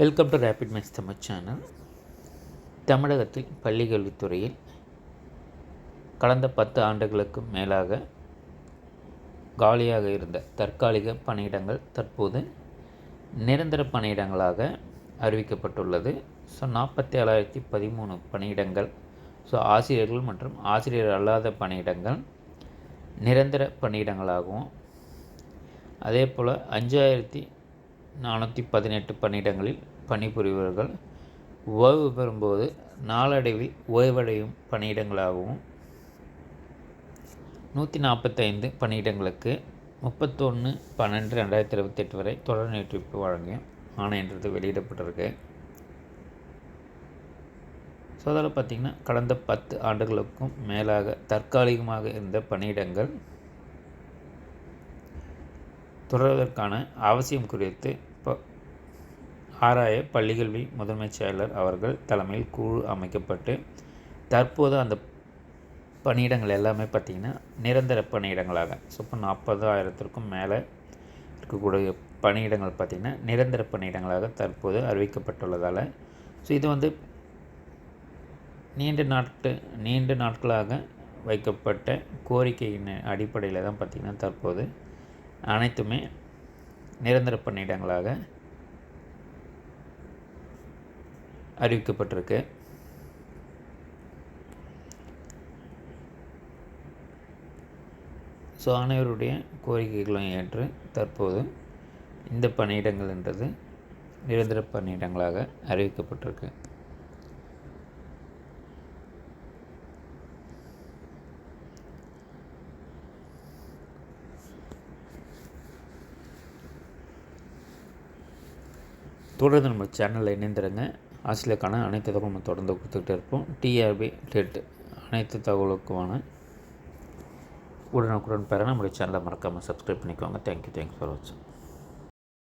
Welcome to rapid max Tamil channel தமிழகத்தில் பள்ளி கல்வித்துறையில் கடந்த பத்து ஆண்டுகளுக்கு மேலாக காலியாக இருந்த தற்காலிக பணியிடங்கள் தற்போது நிரந்தர பணியிடங்களாக அறிவிக்கப்பட்டுள்ளது. ஸோ நாற்பத்தி ஏழாயிரத்தி பதிமூணு பணியிடங்கள். ஸோ ஆசிரியர்கள் மற்றும் ஆசிரியர் அல்லாத பணியிடங்கள் நிரந்தர பணியிடங்களாகவும் அதே போல் அஞ்சாயிரத்தி நானூற்றி பதினெட்டு பணியிடங்களில் பணிபுரிபவர்கள் ஓய்வு பெறும்போது நாளடைவில் ஓய்வடையும் பணியிடங்களாகவும் நூற்றி நாற்பத்தைந்து பணியிடங்களுக்கு முப்பத்தொன்று பன்னெண்டு ரெண்டாயிரத்தி இருபத்தெட்டு வரை தொடர் நீட்டிப்பு வழங்கிய ஆணையன்றது வெளியிடப்பட்டிருக்கு. ஸோ அதில் பார்த்திங்கன்னா கடந்த பத்து ஆண்டுகளுக்கும் மேலாக தற்காலிகமாக இருந்த பணியிடங்கள் தொடர்வதற்கான அவசியம் குறித்து இப்போ ஆராய பள்ளிக்கல்வி முதன்மைச் செயலர் அவர்கள் தலைமையில் குழு அமைக்கப்பட்டு தற்போது அந்த பணியிடங்கள் எல்லாமே பார்த்திங்கன்னா நிரந்தர பணியிடங்களாக. ஸோ இப்போ நாற்பதாயிரத்திற்கும் மேலே இருக்கக்கூடிய பணியிடங்கள் பார்த்திங்கன்னா நிரந்தர பணியிடங்களாக தற்போது அறிவிக்கப்பட்டுள்ளதால் ஸோ இது வந்து நீண்ட நாட்டு நீண்ட நாட்களாக வைக்கப்பட்ட கோரிக்கையின் அடிப்படையில் தான் பார்த்திங்கன்னா தற்போது அனைத்துமே நிரந்தர பணியிடங்களாக அறிவிக்கப்பட்டிருக்கு. ஸோ அனைவருடைய கோரிக்கைகளும் ஏற்று தற்போது இந்த பணியிடங்கள் என்றது நிரந்தர பணியிடங்களாக அறிவிக்கப்பட்டிருக்கு. தொடர்ந்து நம்ம சேனலில் இணைந்திருங்க. ஆசிரியருக்கான அனைத்து தகவலும் நம்ம தொடர்ந்து கொடுத்துக்கிட்டே இருப்போம். டிஆர்பி டெட் அனைத்து தகவலுக்குமான உடனுக்குடன் பெற நம்மளுடைய சேனலை மறக்காமல் சப்ஸ்கிரைப் பண்ணிக்கோங்க. தேங்க்யூ தேங்க்ஸ் ஃபார் வாட்சிங்